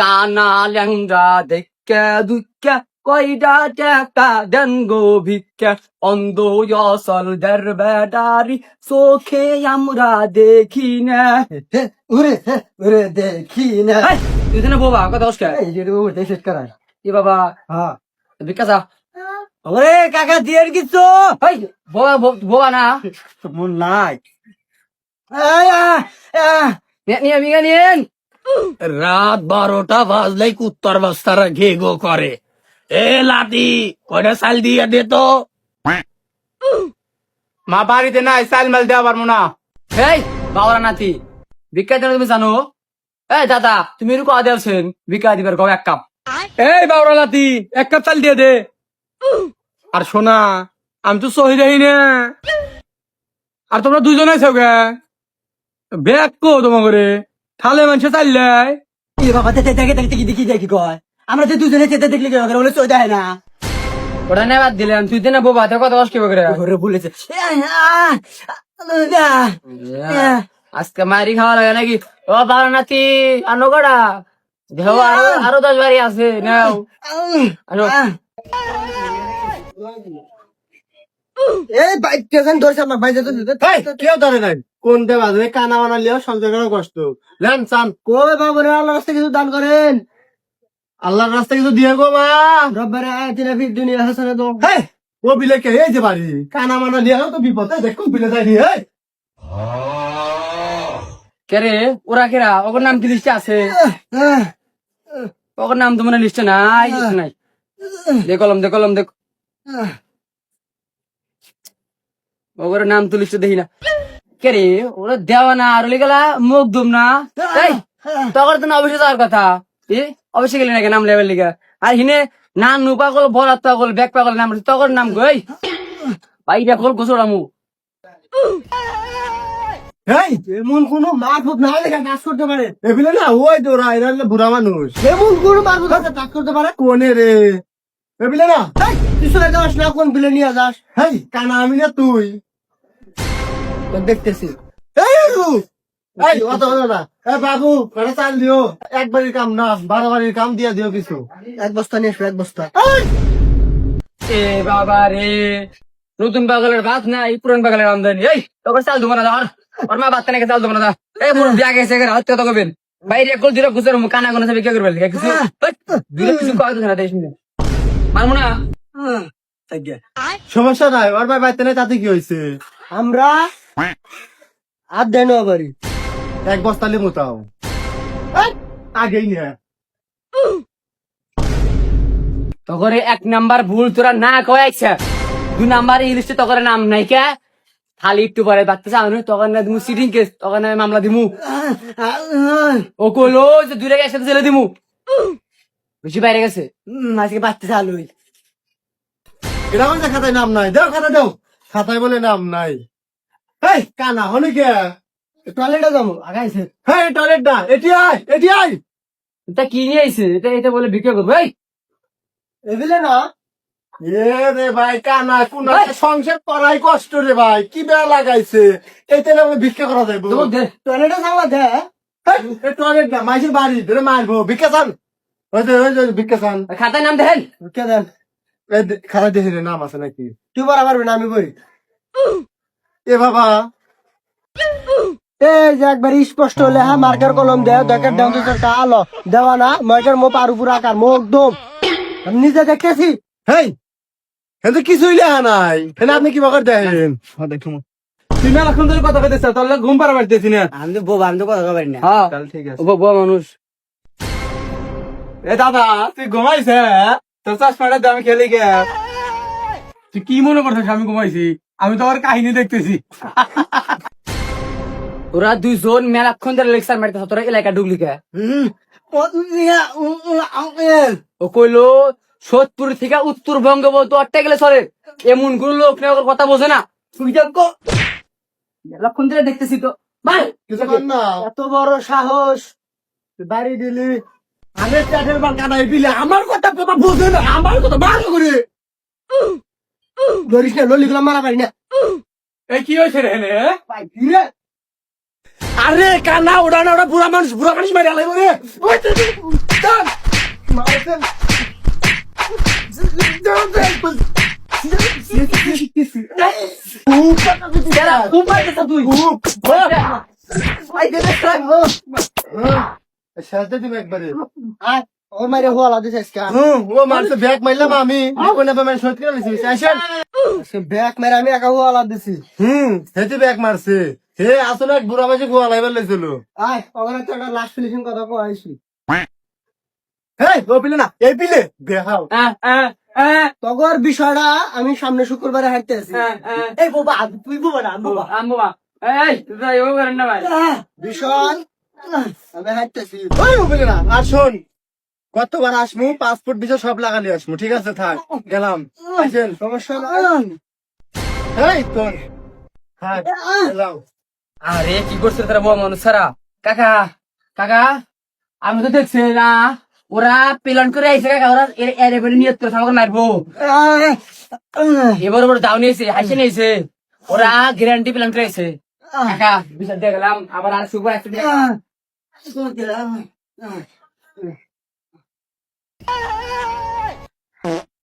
কানা ল্যাংরা দেখে দুঃখে কয়টা টাকা দেন গো ভিক্ষা। অন্ধ অসল দের বেডারি চোখে আমরা দেখি না উরে উরে দেখি না তুই না বাবা কথা বসকে এই যে ও দেশের করায় কি বাবা হ্যাঁ। ভিক্ষা চা। ওরে কাকা দিয়ে কিছু? এই বাবা বাবা না। মন নাই। নিয়ে নিয়ে নিয়েন। রাত বারোটা বাজলেই কুত্তর বস্তারা ঘে গো করে। এ লাতি কয়টা সাল দিয়ে দে তো? মা বাড়িতে নাই চাল মাল দেওয়া পারব না। এই বাবা নাতি ভিক্ষা দেন তুমি জানো? এই দাদা তুমি এরকম আদে আছেন ভিক্ষা দিবার গাও এক কাপ। এই বাবরা লাতি এক কাপ চাল দিয়ে দে। আর শোনা আমি তো সহি যাই না। আর তোমরা দুজনে আছো গে? ব্যাগ কো তোমার করে থালে মানুষে চাললে এ বাবা দেখে দেখে দেখে দেখি দেখি কয় আমরা তো দুজনে চেতে দেখলি কি বলে চোখ দেয় না ওটা বাদ দিলাম তুই তো না বাবা তো কথা বস কি করে ঘরে বলেছে আজকে মারি খাওয়া লাগে নাকি ও নাতি আনো কটা দেহ আরও দশ বাড়ি আছে নাও আনো। এই বাইক কেন ধরছে আমার ভাই যেতে কেউ ধরে নাই? কোন দেবা ধরে কানা বানা লিও সঞ্চয় করার কষ্ট। লেন চান। কবে বাবু রে আল্লাহ রাস্তায় কিছু দান করেন? আল্লাহর রাস্তা কিছু দিয়ে গো মা। রব্বারে আয়াতিনা ফিদ দুনিয়া হাসানা তো। হেই, ও বিলে কে? এই যে বাড়ি। কানা মানা লিয়ে তো বিপদ এই দেখুন বিলে যায়নি এই কে রে? ওরা কেরা ওর নাম কি লিস্টে আছে? ওর নাম তো মনে লিস্টে নাই নাই। দেখলাম দেখলাম দেখ আহ, ওর নাম তো লিস্টে দেখি না। কে রে? ওরা দেওয়া না আর গেলা মুখ দুম না। এই তখন তো না অবশ্যই যাওয়ার কথা। এ অবশ্যই গেলি নাকি নাম লেভেল লিগা? আর হিনে না নু পাগল বরাত পাগল ব্যাগ পাগল নাম তখন নাম গই ভাই পাগল গোসরামু এই এমন কোনো মারফত না লেখা কাজ করতে পারে। এবিলে না ওই তো ওরা এরা হলো বুড়া মানুষ। এমন কোনো মারফত আছে কাজ করতে পারে? কোনে রে? এবিলে না। যাস না কোন বিলে নিয়ে যাস? হেই কানা আমি না তুই। দেখতেছি। বাবু! চাল দিও। এক বাড়ির কাম না বারো বাড়ির কাম দিয়ে দিও কিছু। এক বস্তা নিয়ে এক বস্তা। এ বাবা রে নতুন পাগলের ভাত নাই পুরান পাগলের আমদানি। এই তোকে চাল দেবো না ধর। ওর মা বাচ্চা নাকি চাল দেবো না ধর। এই মোর বিয়া গেছে এখানে করবেন বাইরে কল দিলে গুছের কানা কোনা সব কে করবে কিছু কিছু কয় না না? সমস্যা নাই ওর ভাই বাইতে নাই তাতে কি হয়েছে? আমরা আর দেন বাড়ি এক বস্তা লিমু তাও। আগেই নিয়ে তখন এক নাম্বার ভুল তোরা না কয়েছে দুই নাম্বার লিস্টে তখন নাম নাই কে? খালি একটু পরে বাচ্চা চাও তখন না দিমু সিটিং কেস তখন আমি মামলা দিমু। ও কইলো যে রেখে একসাথে ছেলে দিমু। বেশি বাইরে গেছে। আজকে বাচ্চা চালু এটা কোন খাতায় নাম নাই। দেও খাতা দেও। খাতায় বলে নাম নাই। এই কানা হনি কে? টয়লেটে যাব আগাইছে। হেই টয়লেট না এটি আয় এটি আয়। এটা কি নিয়ে আইছে? এটা এটা বলে বিক্রি করব এই এবিলে না? এ রে ভাই কানা কোন সংসার করাই কষ্ট রে ভাই কি বেয়া লাগাইছে? এইতে না ভিক্ষা করা যাইব। টয়লেটে যাওয়া দে। টয়লেট না মাইসের বাড়ি ধরে মারবো। ভিক্ষা চান? ভিক্ষা চান। খাতায় নাম দেখেন কে দেন। এই দে- খাতা দেখে নাম আছে নাকি? তুই না আমি বই এ বাবা। এই যে একবার স্পষ্ট হলে হ্যাঁ মার্কার কলম দে দেখের দাম তো তোর আলো। দেওয়া না মার্কার মো পার উপর আকার মো একদম আমি নিজে দেখতেছি হেই কিন্তু কিছুই লেখা নাই। এখানে আপনি কি বকর দেখেন? তুই মেলাক্ষণ ধরে কথা কইতেছ তোর লাগে ঘুম পাড়া পারতেছি না। আমি তো বোবা আমি তো কথা না। হ্যাঁ। তাহলে ঠিক আছে। ও মানুষ। এ দাদা তুই ঘুমাইছে তোর চশমাটা দাম খেলে গে। তুই কি মনে করছিস আমি ঘুমাইছি? আমি তো আর কাহিনী দেখতেছি। ওরা দুইজন মেলাক্ষণ ধরে লেকচার মারতে তোরা এলাকা ঢুকলি কে? হুম আঙ্কেল ও কইলো সোদপুর থেকে উত্তরবঙ্গ বলতো অট্টা গেলে চলে। এমন কোন লোক নেই ওর কথা বোঝে না। তুই দেখো মেলাক্ষণ ধরে দেখতেছি তো। ভাই এত বড় সাহস। বাড়ি দিলি আমি আমার কথা কথা বোঝে না আমার কথা ভালো করে। ধরিস না ললি গুলো মারা পারি না। এই কি হয়েছে রে রে আরে কানা ওটা না ওটা বুড়া মানুষ বুড়া মানুষ মারি আলাই রে। সাথে তুমি একবারে। ও মারে হওয়া দিছে আজকে। ও মারছে ব্যাগ মারলাম আমি। কোন মানে সত্যি করে নিছি আসেন। ব্যাগ মেরে আমি একা হওয়া দিছি হুম হেতে ব্যাগ মারছে। হে আসলে এক বুড়া মাসে গোয়া লাইবার লাইছিল। আয় ওখানে তো একটা লাস্ট ফিনিশিং কথা কো আইছি হেই ও পিলে না এই পিলে। দেখাও। তগর বিষয়টা আমি সামনে শুক্রবারে হাঁটতে আছি। এই বাবা তুই বাবা না বাবা। আম বাবা। এই তুই এও করেন না ভাই। বিষয় আমি হাঁটতেছি। ওই না আর শোন। কতবার আসমু পাসপোর্ট ভিসা সব লাগালি আসমু ঠিক আছে থাক গেলাম। আসেন সমস্যা এই তোর। আরে কি করছে তারা বউ মানুষ সারা কাকা কাকা আমি তো দেখছি না ওরা প্ল্যান করে আইসে কাকা ওরা এর এবারে নিয়ত করে আমাকে মারবো। এবার ওর দাও নিয়েছে হাসি নিয়েছে। ওরা গ্যারান্টি প্ল্যান করে আইছে। কাকা বিচার দিয়ে গেলাম আবার আর সুপার একটা